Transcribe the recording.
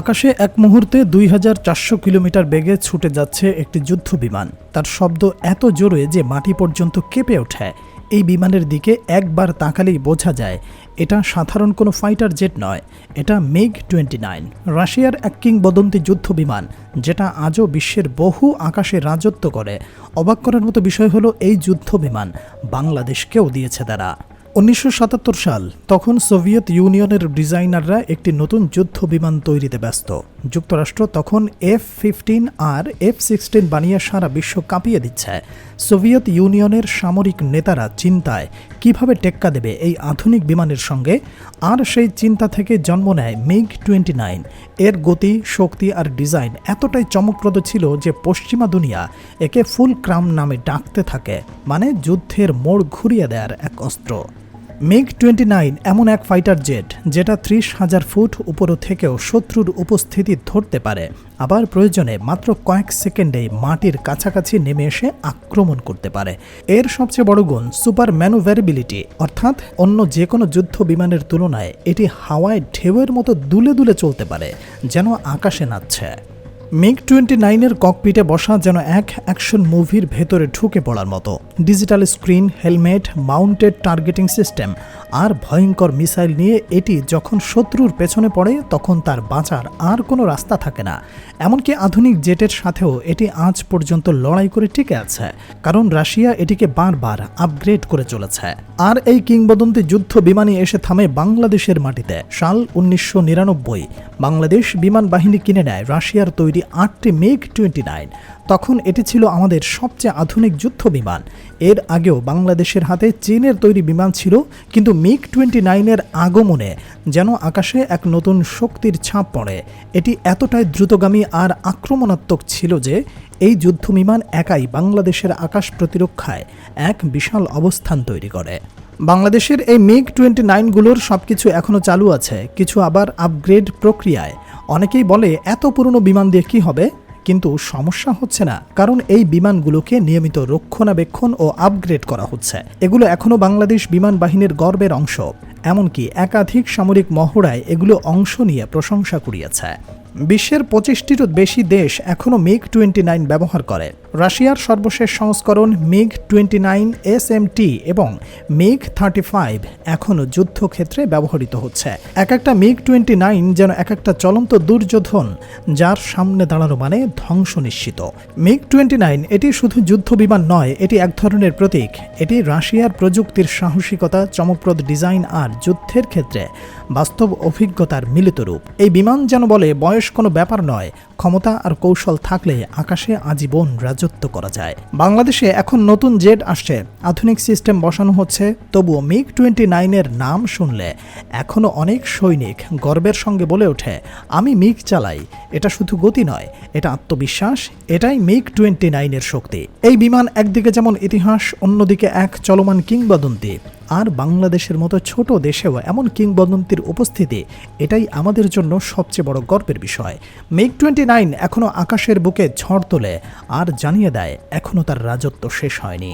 আকাশে এক মুহূর্তে দুই হাজার চারশো কিলোমিটার বেগে ছুটে যাচ্ছে একটি যুদ্ধ বিমান। তার শব্দ এত জোরে যে মাটি পর্যন্ত কেঁপে ওঠে। এই বিমানের দিকে একবার তাকালেই বোঝা যায়, এটা সাধারণ কোনো ফাইটার জেট নয়, এটা মেগ টোয়েন্টি নাইন, রাশিয়ার এক কিংবদন্তি যুদ্ধ বিমান, যেটা আজও বিশ্বের বহু আকাশে রাজত্ব করে। অবাক করার মতো বিষয় হলো এই যুদ্ধ বিমান, বাংলাদেশকেও দিয়েছে তারা। উনিশশো সাতাত্তর সাল, তখন সোভিয়েত ইউনিয়নের ডিজাইনাররা একটি নতুন যুদ্ধ বিমান তৈরিতে ব্যস্ত। যুক্তরাষ্ট্র তখন এফ ফিফটিন আর এফ সিক্সটিন বানিয়ে সারা বিশ্ব কাঁপিয়ে দিচ্ছে। সোভিয়েত ইউনিয়নের সামরিক নেতারা চিন্তায়, কীভাবে টেক্কা দেবে এই আধুনিক বিমানের সঙ্গে? আর সেই চিন্তা থেকে জন্ম নেয় মিগ টোয়েন্টি নাইন। এর গতি, শক্তি আর ডিজাইন এতটাই চমকপ্রদ ছিল যে পশ্চিমা দুনিয়া একে ফুল ক্রাম নামে ডাকতে থাকে মানে যুদ্ধের মোড় ঘুরিয়ে দেয়ার এক অস্ত্র। মিগ টোয়েন্টি নাইন এমন এক ফাইটার জেট যেটা ত্রিশ হাজার ফুট উপরও থেকেও শত্রুর উপস্থিতি ধরতে পারে। আবার প্রয়োজনে মাত্র কয়েক সেকেন্ডে মাটির কাছাকাছি নেমে এসে আক্রমণ করতে পারে। এর সবচেয়ে বড় গুণ সুপার ম্যানুভ্যারেবিলিটি অর্থাৎ অন্য যে কোনো যুদ্ধ বিমানের তুলনায় এটি হাওয়ায় ঢেউয়ের মতো দুলে দুলে চলতে পারে, যেন আকাশে নাচছে। মিগ টোয়েন্টি নাইনের ককপিটে বসা যেন এক অ্যাকশন মুভির ভেতরে ঢুকে পড়ার মতো। Digital screen helmet mounted targeting system আর ভয়ঙ্কর মিসাইল নিয়ে এটি যখন শত্রুর পেছনে পড়ে, তখন তার বাঁচার আর কোনো রাস্তা থাকে না। এমনকি আধুনিক জেটের সাথেও এটি আজ পর্যন্ত লড়াই করে টিকে আছে, কারণ রাশিয়া এটিকে বারবার আপগ্রেড করে চলেছে। আর এই কিংবদন্তি যুদ্ধ বিমানই এসে থামে বাংলাদেশের মাটিতে। সাল উনিশশো নিরানব্বই, বাংলাদেশ বিমান বাহিনী কিনে নেয় রাশিয়ার তৈরি আটটি মেগ টোয়েন্টি নাইন। তখন এটি ছিল আমাদের সবচেয়ে আধুনিক যুদ্ধ বিমান এর আগেও বাংলাদেশের হাতে চীনের তৈরি বিমান ছিল, কিন্তু মিগ টোয়েন্টি নাইনের আগমনে যেন আকাশে এক নতুন শক্তির ছাপ পড়ে। এটি এতটাই দ্রুতগামী আর আক্রমণাত্মক ছিল যে এই যুদ্ধ বিমান একাই বাংলাদেশের আকাশ প্রতিরক্ষায় এক বিশাল অবস্থান তৈরি করে। বাংলাদেশের এই মিগ টোয়েন্টি নাইনগুলোর সব কিছু এখনও চালু আছে, কিছু আবার আপগ্রেড প্রক্রিয়ায়। অনেকেই বলে, এত পুরনো বিমান দিয়ে কী হবে? কিন্তু সমস্যা হচ্ছে না, কারণ এই বিমানগুলোকে নিয়মিত রক্ষণাবেক্ষণ ও আপগ্রেড করা হচ্ছে। এগুলো এখনও বাংলাদেশ বিমান বাহিনীর গর্বের অংশ। এমনকি একাধিক সামরিক মহড়ায় এগুলো অংশ নিয়ে প্রশংসা কুড়িয়েছে। বিশ্বের পঁচিশটিরও বেশি দেশ এখনও মিগ টোয়েন্টি নাইন ব্যবহার করে। রাশিয়ার সর্বশেষ সংস্করণ MiG twenty nine S M T এবং মিগ থার্টি ফাইভ এখনও যুদ্ধক্ষেত্রে ব্যবহৃত হচ্ছে। এক একটা মিগ টোয়েন্টি নাইন যেন এক একটা চলন্ত দুর্যোধন, যার সামনে দাঁড়ানো মানে ধ্বংস নিশ্চিত মিগ টোয়েন্টি নাইন এটি শুধু যুদ্ধ বিমান নয়, এটি এক ধরনের প্রতীক। এটি রাশিয়ার প্রযুক্তির সাহসিকতা, চমকপ্রদ ডিজাইন আর যুদ্ধের ক্ষেত্রে বাস্তব অভিজ্ঞতার মিলিত রূপ। এই বিমান যেন বলে বয়স কোনো ব্যাপার নয় ক্ষমতা আর কৌশল থাকলে আকাশে আজীবন রাজত্ব করা যায়। বাংলাদেশে এখন নতুন জেট আসছে। আধুনিক সিস্টেম বসানো হচ্ছে, তবুও মিগ টোয়েন্টি নাইনের নাম শুনলে এখনও অনেক সৈনিক গর্বের সঙ্গে বলে ওঠে, আমি মিগ চালাই, এটা শুধু গতি নয়, এটা আত্মবিশ্বাস, এটাই মিগ টোয়েন্টি নাইনের শক্তি। এই বিমান একদিকে যেমন ইতিহাস, অন্যদিকে এক চলমান কিংবদন্তি। আর বাংলাদেশের মতো ছোট দেশেও এমন কিংবদন্তির উপস্থিতি, এটাই আমাদের জন্য সবচেয়ে বড় গর্বের বিষয়। মেগ নাইন এখনও আকাশের বুকে ঝড় তোলে আর জানিয়ে দেয় এখনও তার রাজত্ব শেষ হয়নি।